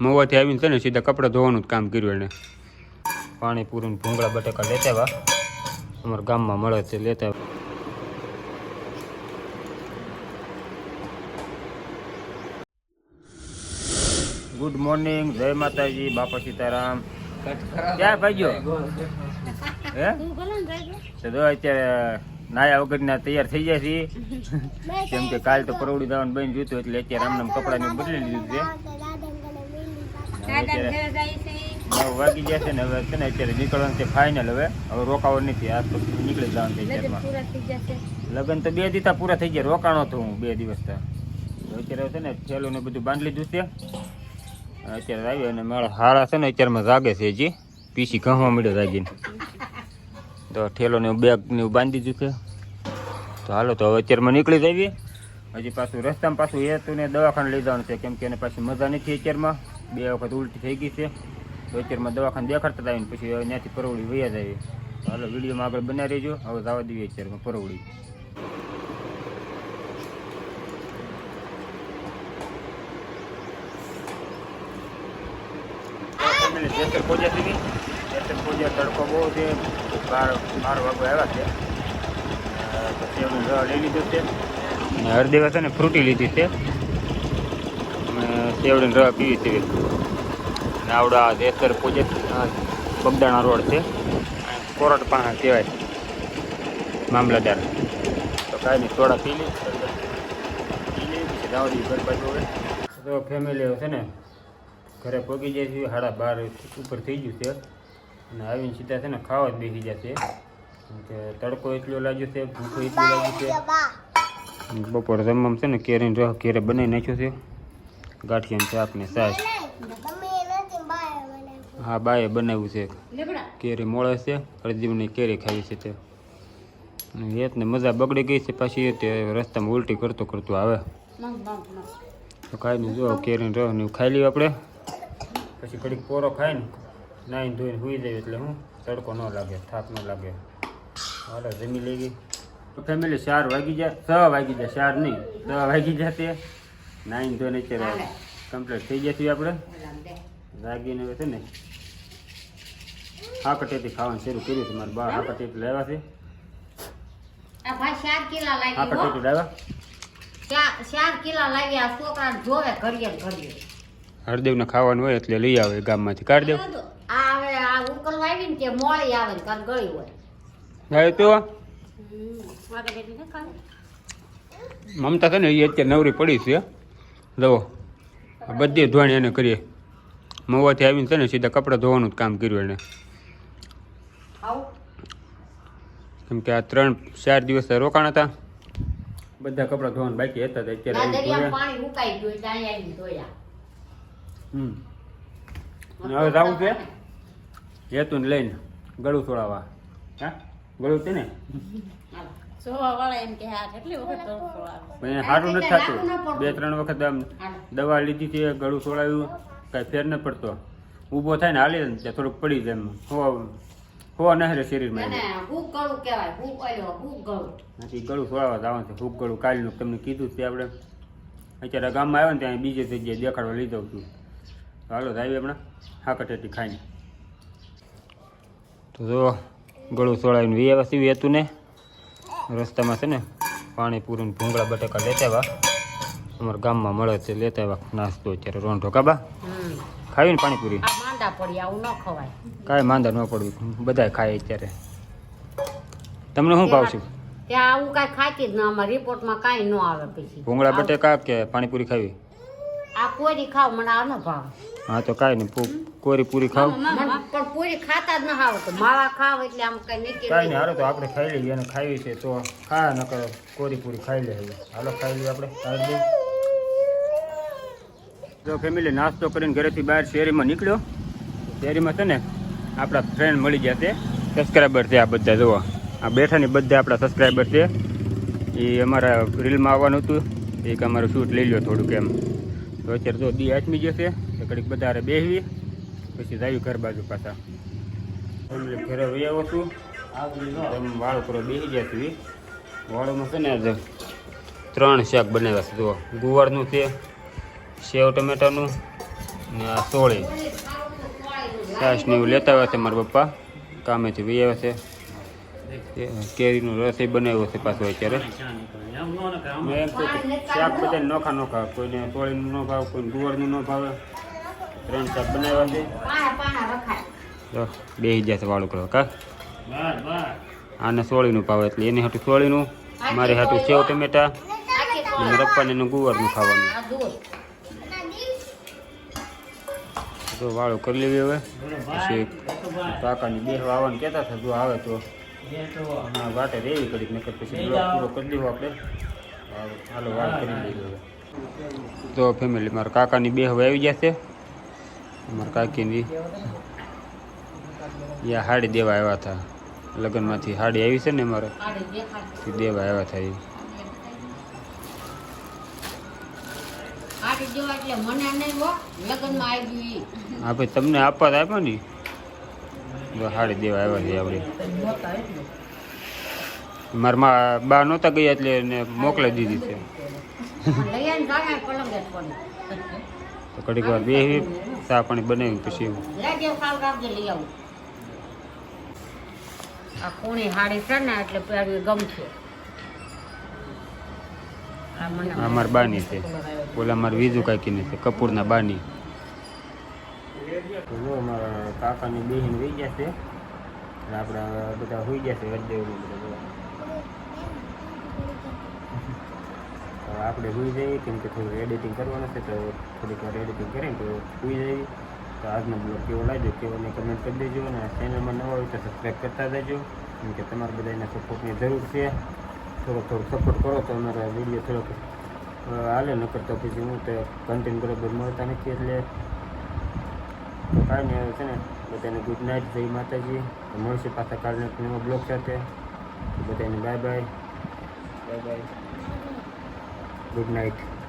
મવાથી આવીને છે ને સીધા કપડાં ધોવાનું જ કામ કર્યું એને પાણી પૂરીને ભૂંગળા બટાકા લેતા આવ્યા. અમારા ગામમાં મળે છે લેતા ગુડ મોર્નિંગ જય માતાજી બાપા સીતારામ. ક્યાં ભાઈયો હે? તો અત્યારે નાયા વગરના તૈયાર થઈ જાય છે કેમ કે કાલ તો પરોવડી દાવાનું બની જોતું એટલે અત્યારે આમને આમ કપડાને બદલી લીધું છે. નવ વાગી ગયા છે ને હવે છે ને અત્યારે નીકળવાનું છે ફાઇનલ હવે. હવે રોકાવો નથી આ તો નીકળી જવાનું છે અત્યારમાં લગ્ન તો બે દિવસ પૂરા થઈ ગયા રોકાણો તો હું બે દિવસ તો. અત્યારે છે ને થેલું ને બધું બાંધી લીધું છે. અત્યારે આવ્યો અને મારા હારા છે ને અત્યારમાં જાગે છે હજી. પીસી ઘઉંમાં મળ્યો જાગીને તો ઠેલો ને બેગ ને એવું બાંધી દીધું છે. તો હાલો તો હવે અત્યારમાં નીકળી જઈએ. હજી પાછું રસ્તામાં પાછું એ તું ને દવાખાને લઈ જવાનું છે કેમ કે એને પાછી મજા નથી અત્યારમાં. બે વખત ઉલટી થઈ ગઈ છે. તો અત્યારમાં દવાખાને દેખાડતા આવીને પછી ત્યાંથી પરવડી વૈયા જાય. હાલો વિડીયોમાં આગળ બનાવી રહેજો. હવે જવા દઈએ અત્યારમાં પરવડી. જેસર પહોંચ્યા સુધી જેસર પહોંચ્યા તડકો બહુ છે. બાર બાર આવ્યા છે. પછી એનું લઈ લીધું છે. હરદેવા છે ને ફ્રૂટી લીધી છે. સેવડીને રવા પીવી છે અને આવડા જેસર પૂજે બગદાણા રોડ છે. કોરટ પાસે કહેવાય. મામલતદાર. તો કાંઈ નહીં થોડા પી લઈ દઈએ ઘર બાજુ તો ફેમિલી છે ને ઘરે પગી જાય છે સાડા બાર ઉપર થઈ ગયું છે. અને આવીને સીધા છે ને ખાવા જ બેસી જશે કે તડકો એટલો લાગ્યો છે ભૂખો એટલી લાગી છે. બપોર જમવામાં છે ને કેરીને રહ કેરે બનાવી નાખ્યો છે. ગાંઠિયાનું ને સાસ હા બાએ બનાવ્યું છે. કેરી મોળે છે અડદીની કેરી ખાવી છે તે. એતને મજા બગડી ગઈ છે પાછી તે રસ્તામાં ઉલટી કરતો કરતો આવે. તો ખાઈ નહીં જો કેરીને રહ ને ખાઈ લઈએ આપણે. પછી ઘડીક પોરો ખાઈને નાઈને ધોઈને સુઈ જાય એટલે હું તડકો ન લાગે થાક ન લાગે. હાલો જમી લઈ ગઈ ફેમિલી ચાર વાગી જાય છ વાગી જાય ચાર નહીં છ વાગી જાય તે. નાઈને ધોઈને અત્યારે કમ્પ્લીટ થઈ ગયા છીએ આપણે? રાગીને હવે છે ને? હાકટેથી ખાવાનું શરૂ કર્યું છે. મારા બા હાકટેથી લાવ્યા છે. હા હો. હાકટેથી લાવ્યા? હરદેવ ને ખાવાનું હોય એટલે લઈ આવે ગામમાંથી. કાઢ દેવ મમતા છે ને એ અત્યારે નવરી પડી છે. જુઓ આ બધી ધોણી એને કરીએ. મવાથી આવીને છે ને સીધા કપડાં ધોવાનું જ કામ કર્યું એને. કેમ કે આ ત્રણ ચાર દિવસ રોકાણ હતા. બધા કપડાં ધોવાનું બાકી હતા અત્યારે હમ. હવે જવું છે? હેતુને લઈને ગળું છોડાવવા. હા? ગળું છે ને? જોવા એમ કે હા કેટલી વખત તડકો આવે. પણ સારું નથી થતું. બે ત્રણ વખત આમ દવા લીધી હતી ગળું સોળાવ્યું કાંઈ ફેર ન પડતો. ઊભો થાય ને હાલે ને ત્યાં થોડુંક પડી જાય એમ. હોવા હો નહેરે શરીરમાં હુક ગળું કહેવાય હુક હુક ગળું. નથી ગળું છોડાવવા જવાનું છે ફૂગ ગળું કાલનું તમને કીધું તે આપણે. અત્યારે ગામમાં આવ્યો ને ત્યાં બીજે જગ્યાએ દેખાડવા લઈ જાઉં છું. હાલો આવી હમણાં. હાકટેટી ખાઈને. તો જો ગળું સોળાવીને વી આવ્યા સીવી હતું ને. રસ્તામાં છે ને પાણીપુરીને ભૂંગળા બટેકા લેતા આવ્યા. અમારા ગામમાં મળે છે લેતા આવ્યા નાસ્તો અત્યારે રોંઢો. કાબા ખાવી ખાવીને પાણીપુરી માંદા પડી આવું ન ખવાય. કાંઈ માંદા ન પડવું બધાય ખાય અત્યારે. તમને શું ભાવશે ત્યાં આવું કાંઈ ખાતી જ ના અમારા રિપોર્ટમાં કાંઈ ન આવે પછી. ભૂંગળા બટેકા કે પાણીપુરી ખાવી? આ કોઈ ખાવ મને આનો ભાવે. હા તો કાંઈ નહીં પૂ- કોરી પૂરી ખાવ. પણ પૂરી ખાતા જ ન આવડતું માવા ખાવ એટલે આમ કઈ નીકળી કાંઈ નહીં. હાલો તો આપણે ખાઈ લઈએ અને ખાવી છે તો ખા ન કરો કોરી પૂરી ખાઈ લે હાલો ખાઈ લઈએ આપણે ખાઈ લઈએ. જો ફેમિલી નાસ્તો કરીને ઘરેથી બહાર શેરીમાં નીકળ્યો. શેરીમાં છે ને આપણા ફ્રેન્ડ મળી ગયા છે સબસ્ક્રાઈબર છે આ બધા જુઓ. આ બેઠાની બધા આપણા સબસ્ક્રાઈબર છે. એ અમારા રીલમાં આવવાનું હતું. એક અમારું શૂટ લઈ લ્યો થોડુંક એમ. તો અત્યારે જો દી આચમી જશે તો ઘડીક બધા હારે બેસવી પછી જાયું ઘર બાજુ પાછા. ઘરે વહી આવો છું. વાળ ઉપર બેસી ગયા છે વાળોમાં છે ને ત્રણ શાક બનાવ્યા છે. જુઓ, ગુવારનું છે, સેવ ટમેટાનું ને આ સોળી. છાશ ને એવું લેતા આવ્યા છે મારા પપ્પા. કામેથી વહી આવ્યા છે. કેરીનો રસ એ બનાવ્યો છે પાછો અત્યારે. મેં એમ કહું શાક બધા નોખા નોખા. કોઈને સોળીનું ન ભાવે કોઈને ગુવારનું ન ભાવે. ત્રણ શાક બનાવ્યા છે. બે જશે વાળું કરો કા? આને સોળીનું ભાવે એટલે એને હાટું સોળીનું મારી હાટું સેવ ટમેટા. અને મારા એનું ગુવારનું ખાવાનું. તો વાળું કરી લેવી હવે. પછી કાકાની બે આવવાનું કહેતા હતા જો આવે તો. હા વાટે રેવી કરી નકર પછી બ્લોક પૂરો કરી દેવો આપણે. હાલો વાત કરી દઈએ તો ફેમિલી મારા કાકાની બે હવે આવી જશે મારા કાકીની યા હાડી દેવા આવ્યા હતા. લગ્નમાંથી હાડી આવી છે ને મારે? દેવા આવ્યા હતા એ. હો ભાઈ તમને આપવા તો આપ્યો ને? હાડી દેવા આવ્યા છે આપણે. મારા મા બા નહોતા ગયા એટલે એને મોકલાવી દીધી છે. તો ઘડીક વાર બે ચા પાણી બનાવી પછી આ કોણી હાડી છે ને એટલે પહેરવી ગમશે. આ મને બાની છે. ઓલા અમારે બીજું કાંઈક છે કપૂરના બાની. જો અમારા કાકાની બેહીન વહી જશે એટલે આપણે બધા હોઈ જશે હરદેવનું બધા આપણે હોઈ જઈએ, કેમ કે થોડું એડિટિંગ કરવાનું છે, તો થોડીક વાર એડિટિંગ કરીને તો હોઈ જઈએ. તો આજનો બ્લોગ કેવો લાગ્યો કેવો ને કમેન્ટ કરી દેજો અને ચેનલમાં નવા હોય તો સબસ્ક્રાઈબ કરતા જજો કેમ કે તમારા બધાના સપોર્ટની જરૂર છે. થોડોક થોડોક સપોર્ટ કરો તો અમારા વીડિયો થોડોક હાલે ન કરતો પછી હું તો કન્ટેન્ટ બરાબર મળતા નથી એટલે તો કાંઈ નહીં છે ને બધાને ગુડ નાઇટ જય માતાજી. તો મળશે પાછા કાલના નવા બ્લોગ સાથે. બધાને bye bye. Bye bye. Good night.